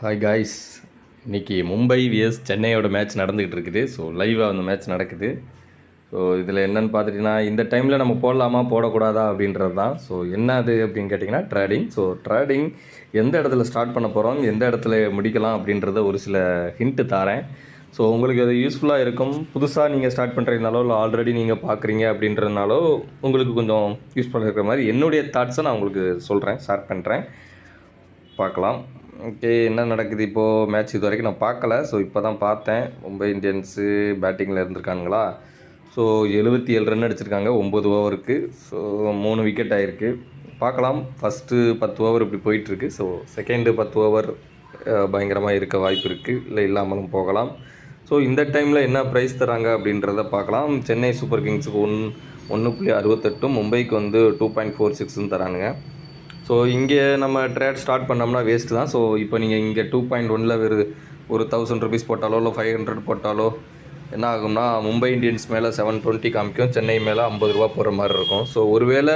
Hi guys இன்றைக்கி Mumbai vs சென்னையோட match நடந்துக்கிட்டு இருக்குது. ஸோ லைவாக அந்த மேட்ச் நடக்குது. ஸோ இதில் என்னென்னு பார்த்துட்டிங்கன்னா இந்த டைமில் நம்ம போடலாமா போடக்கூடாதா அப்படின்றது தான் ஸோ என்ன அது அப்படின்னு கேட்டிங்கன்னா ட்ரேடிங் ஸோ ட்ரேடிங் எந்த இடத்துல ஸ்டார்ட் பண்ண போகிறோம் எந்த இடத்துல முடிக்கலாம் அப்படின்றத ஒரு சில ஹிண்ட்டு தாரேன் ஸோ உங்களுக்கு அது யூஸ்ஃபுல்லாக இருக்கும். புதுசாக நீங்கள் ஸ்டார்ட் பண்ணுறதுனாலோ இல்லை ஆல்ரெடி நீங்கள் பார்க்குறீங்க அப்படின்றதுனாலோ உங்களுக்கு கொஞ்சம் யூஸ்ஃபுல்லாக இருக்கிற மாதிரி என்னுடைய தாட்ஸை நான் உங்களுக்கு சொல்கிறேன் ஸ்டார்ட் பண்ணுறேன் பார்க்கலாம். ஓகே என்ன நடக்குது இப்போது மேட்ச் இது வரைக்கும் நான் பார்க்கல. ஸோ இப்போ தான் பார்த்தேன். மும்பை இந்தியன்ஸு பேட்டிங்கில் இருந்திருக்கானுங்களா? ஸோ எழுபத்தி ஏழு ரன் அடிச்சிருக்காங்க. ஒம்பது ஓவருக்கு ஸோ மூணு விக்கெட் ஆகிருக்கு பார்க்கலாம். ஃபஸ்ட்டு பத்து ஓவர் இப்படி போயிட்டுருக்கு. ஸோ செகண்டு பத்து ஓவர் பயங்கரமாக இருக்க வாய்ப்பு இருக்குது இல்லை இல்லாமலும் போகலாம். ஸோ இந்த டைமில் என்ன ப்ரைஸ் தராங்க அப்படின்றத பார்க்கலாம். சென்னை சூப்பர் கிங்ஸுக்கு ஒன் ஒன்று புள்ளி அறுபத்தெட்டும். மும்பைக்கு வந்து டூ பாயிண்ட் ஃபோர் சிக்ஸும் தரானுங்க. ஸோ இங்கே நம்ம ட்ரேட் ஸ்டார்ட் பண்ணோம்னா வேஸ்ட்டு தான். ஸோ இப்போ நீங்கள் இங்கே டூ பாயிண்ட் ஒனில் ஒரு ஒரு தௌசண்ட் ருபீஸ் போட்டாலோ இல்லை ஃபைவ் ஹண்ட்ரட் போட்டாலோ என்ன ஆகும்னா மும்பை இந்தியன்ஸ் மேலே செவன் டுவெண்ட்டி காமிக்கும். சென்னை மேலே ஐம்பது ரூபா போகிற மாதிரி இருக்கும். ஸோ ஒருவேளை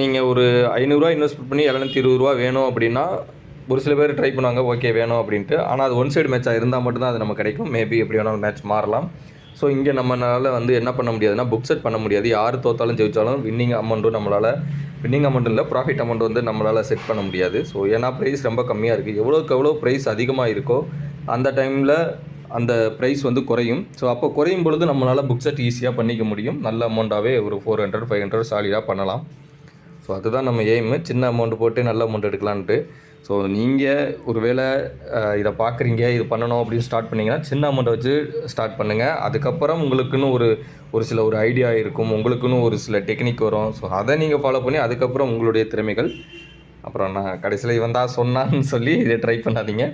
நீங்கள் ஒரு ஐநூறுரூவா இன்வெஸ்ட் பண்ணி எழுநூத்தி இருபது ரூபா வேணும் அப்படின்னா ஒரு சில பேர் ட்ரை பண்ணுவாங்க ஓகே வேணும் அப்படின்ட்டு. ஆனால் அது ஒன் சைடு மேட்சாக இருந்தால் மட்டும்தான் அது நம்ம கிடைக்கும். மேபி எப்படி வேணாலும் மேட்ச் மாறலாம். ஸோ இங்கே நம்மளால் வந்து என்ன பண்ண முடியாதுன்னா புக் செட் பண்ண முடியாது. யார் தோத்தாலும் ஜெயித்தாலும் வின்னிங் அமௌண்ட்டும் நம்மளால் வின்னிங் அமௌண்ட் இல்லை ப்ராஃபிட் அமௌண்ட் வந்து நம்மளால் செட் பண்ண முடியாது. ஸோ ஏன்னா ப்ரைஸ் ரொம்ப கம்மியாக இருக்குது எவ்வளோக்கு எவ்வளோ ப்ரைஸ் அதிகமாக இருக்கோ அந்த டைமில் அந்த ப்ரைஸ் வந்து குறையும். ஸோ அப்போ குறையும் பொழுது நம்மளால் புக் செட் ஈஸியாக பண்ணிக்க முடியும். நல்ல அமௌண்ட்டாகவே ஒரு ஃபோர் ஹண்ட்ரட் ஃபைவ் ஹண்ட்ரட் சாலிடாக பண்ணலாம். ஸோ அதுதான் நம்ம எய்மு சின்ன அமௌண்ட் போட்டு நல்ல அமௌண்ட் எடுக்கலான்ட்டு. ஸோ நீங்கள் ஒருவேளை வேளை இதை பார்க்குறீங்க இது பண்ணணும் அப்படின்னு ஸ்டார்ட் பண்ணீங்கன்னா சின்ன அமௌண்ட்டை வச்சு ஸ்டார்ட் பண்ணுங்கள் அதுக்கப்புறம் உங்களுக்குன்னு ஒரு ஒரு சில ஒரு ஐடியா இருக்கும். உங்களுக்குன்னு ஒரு சில டெக்னிக் வரும். ஸோ அதை நீங்கள் ஃபாலோ பண்ணி அதுக்கப்புறம் உங்களுடைய திறமைகள். அப்புறம் நான் கடைசியில் இவன் தான் சொன்னான்னு சொல்லி இதை ட்ரை பண்ணாதீங்க.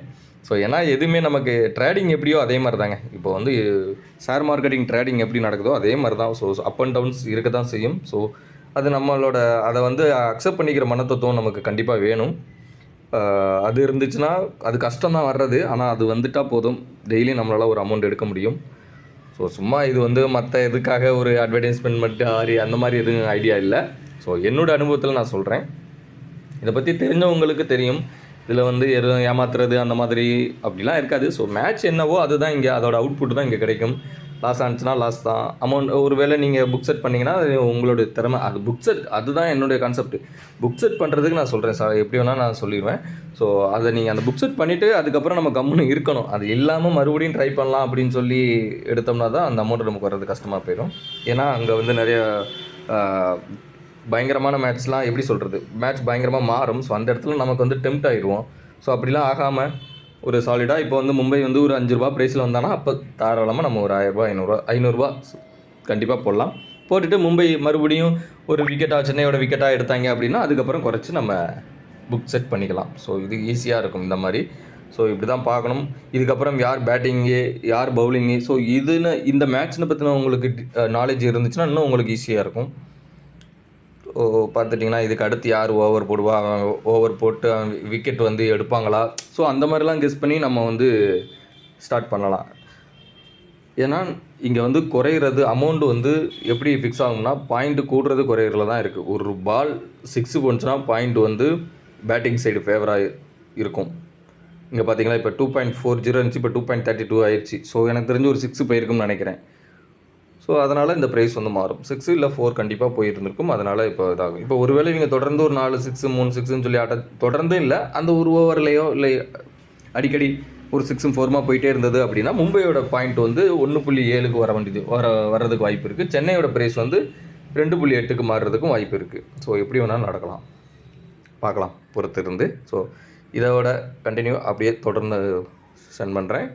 ஸோ ஏன்னா எதுவுமே நமக்கு ட்ரேடிங் எப்படியோ அதே மாதிரி தாங்க இப்போ வந்து ஷேர் மார்க்கெட்டிங் ட்ரேடிங் எப்படி நடக்குதோ அதே மாதிரி தான் ஸோ அப் அண்ட் டவுன்ஸ் இருக்க தான் செய்யும். ஸோ அது நம்மளோட அதை வந்து அக்செப்ட் பண்ணிக்கிற மனத்தத்துவம் நமக்கு கண்டிப்பாக வேணும். அது இருந்துச்சுன்னா அது கஷ்டம் தான் வர்றது. ஆனால் அது வந்துட்டால் போதும். டெய்லி நம்மளால் ஒரு அமௌண்ட் எடுக்க முடியும். ஸோ சும்மா இது வந்து மற்ற எதுக்காக ஒரு அட்வர்டைஸ்மெண்ட் மட்டும் ஆரி அந்த மாதிரி எதுவும் ஐடியா இல்லை. ஸோ என்னோடய அனுபவத்தில் நான் சொல்கிறேன் இதை பற்றி தெரிஞ்சவங்களுக்கு தெரியும். இதில் வந்து எதுவும் ஏமாத்துறது அந்த மாதிரி அப்படிலாம் இருக்காது. ஸோ மேட்ச் என்னவோ அதுதான் இங்கே அதோட அவுட்புட் தான் இங்கே கிடைக்கும். லாஸ் ஆனிச்சுன்னா லாஸ் தான். அமௌண்ட் ஒரு வேளை நீங்கள் புக் செட் பண்ணிங்கன்னா அது உங்களுடைய திறமை. அது புக் செட் அதுதான் என்னுடைய கான்செப்ட் புக் செட் பண்ணுறதுக்கு நான் சொல்கிறேன் சார் எப்படி வேணால் நான் சொல்லிடுவேன். ஸோ அதை நீங்கள் அந்த புக் செட் பண்ணிவிட்டு அதுக்கப்புறம் நம்ம கம்முன்னு இருக்கணும். அது இல்லாமல் மறுபடியும் ட்ரை பண்ணலாம் அப்படின்னு சொல்லி எடுத்தோம்னா தான் அந்த அமௌண்ட் நமக்கு வர்றது கஷ்டமாக போயிடும். ஏன்னா அங்கே வந்து நிறைய பயங்கரமான மேட்ச்லாம் எப்படி சொல்கிறது மேட்ச் பயங்கரமாக மாறும். ஸோ அந்த இடத்துல நமக்கு வந்து டெம்ட் ஆயிடுவோம். ஸோ அப்படிலாம் ஆகாமல் ஒரு சாலிடாக இப்போ வந்து மும்பை வந்து ஒரு அஞ்சு ரூபா ப்ரைஸில் வந்தானா அப்போ தாராளமாக நம்ம ஒரு ஆயிரரூபா ஐநூறுரூவா ஐநூறுரூவா கண்டிப்பாக போடலாம். போட்டுட்டு மும்பை மறுபடியும் ஒரு விக்கெட்டாக சென்னையோட விக்கெட்டாக எடுத்தாங்க அப்படின்னா அதுக்கப்புறம் குறைச்சி நம்ம புக் செட் பண்ணிக்கலாம். ஸோ இது ஈஸியாக இருக்கும் இந்த மாதிரி. ஸோ இப்படி தான் பார்க்கணும். இதுக்கப்புறம் யார் பேட்டிங்கு யார் பவுலிங்கு ஸோ இதுன்னு இந்த மேட்ச்னு பற்றின உங்களுக்கு நாலேஜ் இருந்துச்சுன்னா இன்னும் உங்களுக்கு ஈஸியாக இருக்கும். பார்த்துட்டிங்கன்னா இதுக்கு அடுத்து யார் ஓவர் போடுவா? ஓவர் போட்டு விக்கெட் வந்து எடுப்பாங்களா? ஸோ அந்த மாதிரிலாம் கெஸ் பண்ணி நம்ம வந்து ஸ்டார்ட் பண்ணலாம். ஏன்னா இங்கே வந்து குறையிறது அமௌண்ட் வந்து எப்படி ஃபிக்ஸ் ஆகும்னா பாயிண்ட் கூடுறது குறையிறதுல தான் இருக்குது ஒரு பால் சிக்ஸு போணுச்சுன்னா பாயிண்ட் வந்து பேட்டிங் சைடு ஃபேவராக இருக்கும். இங்கே பார்த்தீங்களா இப்போ டூ பாயிண்ட் ஃபோர் ஜீரோ இருந்துச்சு இப்போ டூ பாயிண்ட் தேர்ட்டி டூ ஆயிடுச்சு ஸோ எனக்கு தெரிஞ்சு ஒரு சிக்ஸ் போயிருக்கும்னு நினைக்கிறேன். ஸோ அதனால் இந்த ப்ரைஸ் வந்து மாறும். சிக்ஸ் இல்லை ஃபோர் கண்டிப்பாக போயிருந்திருக்கும். அதனால் இப்போ இதாகும். இப்போ ஒருவேளை இவங்க தொடர்ந்து ஒரு நாலு சிக்ஸ் மூணு சிக்ஸ்னு சொல்லி ஆட்ட தொடர்ந்து இல்லை அந்த ஒரு ஓவர்லேயோ இல்லை அடிக்கடி ஒரு சிக்ஸும் ஃபோருமா போயிட்டே இருந்தது அப்படின்னா மும்பையோட பாயிண்ட் வந்து ஒன்று புள்ளி ஏழுக்கு வர வேண்டியது வர வர்றதுக்கு வாய்ப்பு இருக்குது சென்னையோட ப்ரைஸ் வந்து ரெண்டு புள்ளி எட்டுக்கு மாறுறதுக்கும் வாய்ப்பு இருக்குது ஸோ எப்படி வேணாலும் நடக்கலாம். பார்க்கலாம் பொறுத்து இருந்து ஸோ இதோட கண்டினியூ அப்படியே தொடர்ந்து சென்ட் பண்ணுறேன்